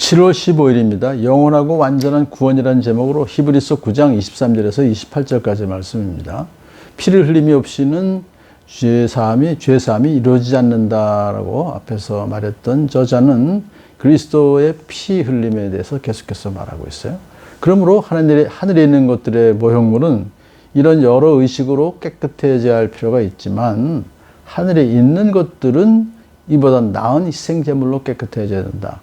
7월 15일입니다. 영원하고 완전한 구원이라는 제목으로 히브리서 9장 23절에서 28절까지 말씀입니다. 피를 흘림이 없이는 죄 사함이 죄 사함이 이루어지지 않는다라고 앞에서 말했던 저자는 그리스도의 피 흘림에 대해서 계속해서 말하고 있어요. 그러므로 하늘에, 하늘에 있는 것들의 모형물은 이런 여러 의식으로 깨끗해져야 할 필요가 있지만 하늘에 있는 것들은 이보다 나은 희생 제물로 깨끗해져야 된다.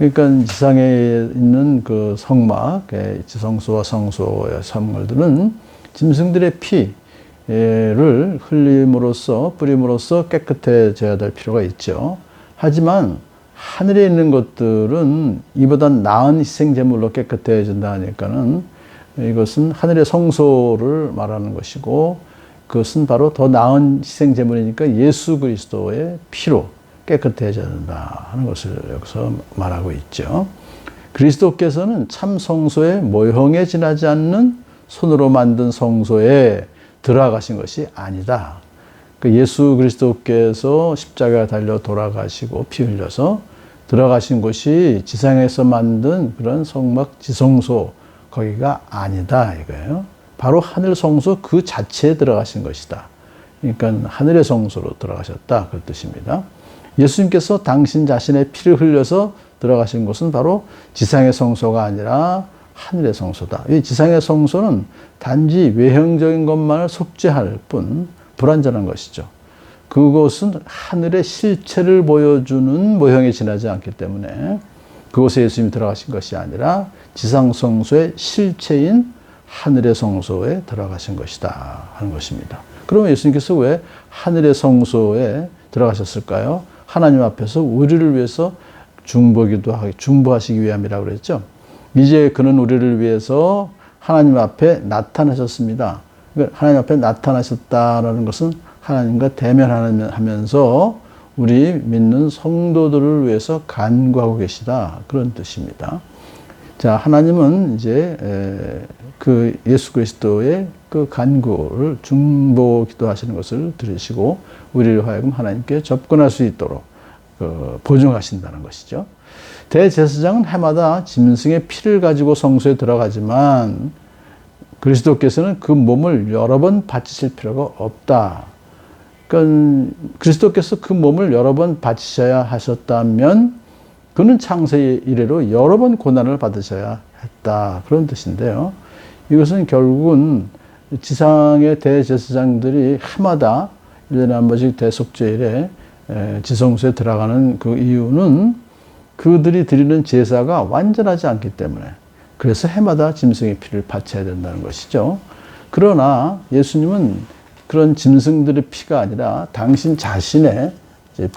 그러니까 지상에 있는 그 성막, 예, 지성소와 성소의 성물들은 짐승들의 피를 흘림으로써 뿌림으로써 깨끗해져야 될 필요가 있죠. 하지만 하늘에 있는 것들은 이보다 나은 희생 제물로 깨끗해진다 하니까는 이것은 하늘의 성소를 말하는 것이고 그것은 바로 더 나은 희생 제물이니까 예수 그리스도의 피로 깨끗해져야 된다 하는 것을 여기서 말하고 있죠. 그리스도께서는 참 성소의 모형에 지나지 않는 손으로 만든 성소에 들어가신 것이 아니다. 그 예수 그리스도께서 십자가에 달려 돌아가시고 피 흘려서 들어가신 곳이 지상에서 만든 그런 성막 지성소 거기가 아니다 이거예요. 바로 하늘 성소 그 자체에 들어가신 것이다. 그러니까 하늘의 성소로 들어가셨다 그 뜻입니다. 예수님께서 당신 자신의 피를 흘려서 들어가신 곳은 바로 지상의 성소가 아니라 하늘의 성소다. 이 지상의 성소는 단지 외형적인 것만을 속죄할 뿐 불완전한 것이죠. 그곳은 하늘의 실체를 보여주는 모형에 지나지 않기 때문에 그곳에 예수님이 들어가신 것이 아니라 지상 성소의 실체인 하늘의 성소에 들어가신 것이다 하는 것입니다. 그러면 예수님께서 왜 하늘의 성소에 들어가셨을까요? 하나님 앞에서 우리를 위해서 중보기도 하기, 중보하시기 위함이라고 그랬죠. 이제 그는 우리를 위해서 하나님 앞에 나타나셨습니다. 그러니까 하나님 앞에 나타나셨다라는 것은 하나님과 대면하면서 우리 믿는 성도들을 위해서 간구하고 계시다. 그런 뜻입니다. 자, 하나님은 이제 그 예수 그리스도의 그 간구를 중보 기도하시는 것을 들으시고 우리를 하여금 하나님께 접근할 수 있도록 그 보증하신다는 것이죠. 대제사장은 해마다 짐승의 피를 가지고 성소에 들어가지만 그리스도께서는 그 몸을 여러 번 바치실 필요가 없다. 그러니까 그리스도께서 그 몸을 여러 번 바치셔야 하셨다면 그는 창세 이래로 여러 번 고난을 받으셔야 했다. 그런 뜻인데요. 이것은 결국은 지상의 대제사장들이 해마다 1년에 한 번씩 대속죄일에 지성소에 들어가는 그 이유는 그들이 드리는 제사가 완전하지 않기 때문에 그래서 해마다 짐승의 피를 바쳐야 된다는 것이죠. 그러나 예수님은 그런 짐승들의 피가 아니라 당신 자신의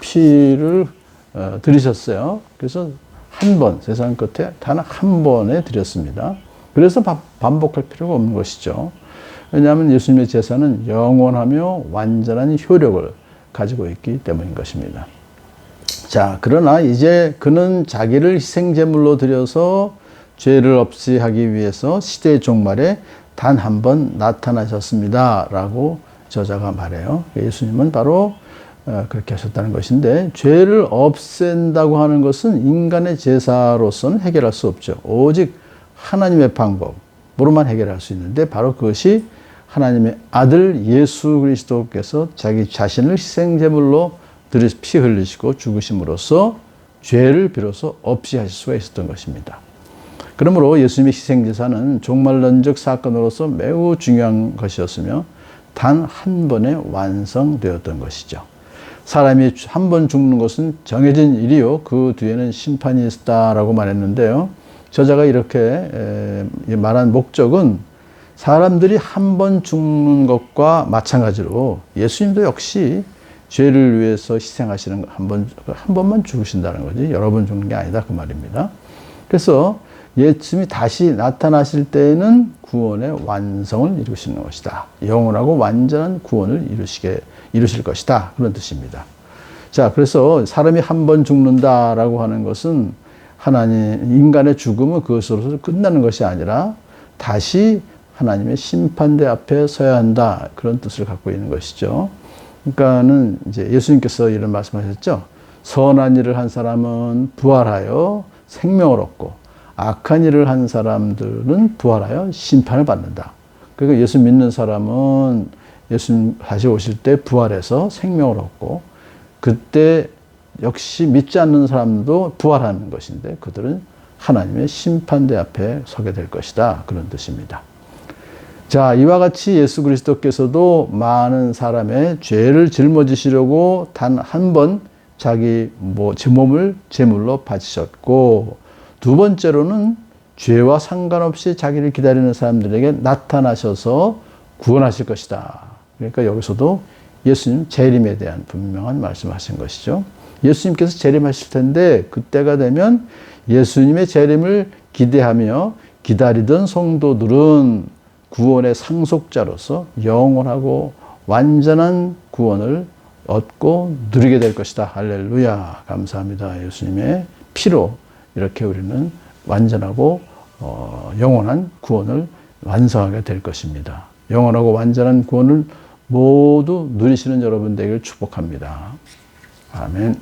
피를 어, 드리셨어요. 그래서 한 번, 세상 끝에 단 한 번에 드렸습니다. 그래서 반복할 필요가 없는 것이죠. 왜냐하면 예수님의 제사는 영원하며 완전한 효력을 가지고 있기 때문인 것입니다. 자, 그러나 이제 그는 자기를 희생제물로 드려서 죄를 없이 하기 위해서 시대의 종말에 단 한 번 나타나셨습니다. 라고 저자가 말해요. 예수님은 바로 어, 그렇게 하셨다는 것인데 죄를 없앤다고 하는 것은 인간의 제사로서는 해결할 수 없죠. 오직 하나님의 방법으로만 해결할 수 있는데 바로 그것이 하나님의 아들 예수 그리스도께서 자기 자신을 희생제물로 피 흘리시고 죽으심으로써 죄를 비로소 없이 하실 수가 있었던 것입니다. 그러므로 예수님의 희생제사는 종말론적 사건으로서 매우 중요한 것이었으며 단 한 번에 완성되었던 것이죠. 사람이 한 번 죽는 것은 정해진 일이요. 그 뒤에는 심판이 있다라고 말했는데요. 저자가 이렇게 말한 목적은 사람들이 한 번 죽는 것과 마찬가지로 예수님도 역시 죄를 위해서 희생하시는 한 번, 한 번만 죽으신다는 거지. 여러 번 죽는 게 아니다. 그 말입니다. 그래서 예수님이 다시 나타나실 때에는 구원의 완성을 이루시는 것이다. 영원하고 완전한 구원을 이루시게, 이루실 것이다. 그런 뜻입니다. 자, 그래서 사람이 한 번 죽는다라고 하는 것은 하나님, 인간의 죽음은 그것으로서 끝나는 것이 아니라 다시 하나님의 심판대 앞에 서야 한다. 그런 뜻을 갖고 있는 것이죠. 그러니까는 이제 예수님께서 이런 말씀하셨죠. 선한 일을 한 사람은 부활하여 생명을 얻고 악한 일을 한 사람들은 부활하여 심판을 받는다. 그러니까 예수 믿는 사람은 예수님 다시 오실 때 부활해서 생명을 얻고 그때 역시 믿지 않는 사람도 부활하는 것인데 그들은 하나님의 심판대 앞에 서게 될 것이다. 그런 뜻입니다. 자, 이와 같이 예수 그리스도께서도 많은 사람의 죄를 짊어지시려고 단 한 번 자기 뭐, 제 몸을 제물로 바치셨고, 두 번째로는 죄와 상관없이 자기를 기다리는 사람들에게 나타나셔서 구원하실 것이다. 그러니까 여기서도 예수님 재림에 대한 분명한 말씀하신 것이죠. 예수님께서 재림하실 텐데 그때가 되면 예수님의 재림을 기대하며 기다리던 성도들은 구원의 상속자로서 영원하고 완전한 구원을 얻고 누리게 될 것이다. 할렐루야. 감사합니다. 예수님의 피로 이렇게 우리는 완전하고 어, 영원한 구원을 완성하게 될 것입니다. 영원하고 완전한 구원을 모두 누리시는 여러분 되기를 축복합니다. 아멘.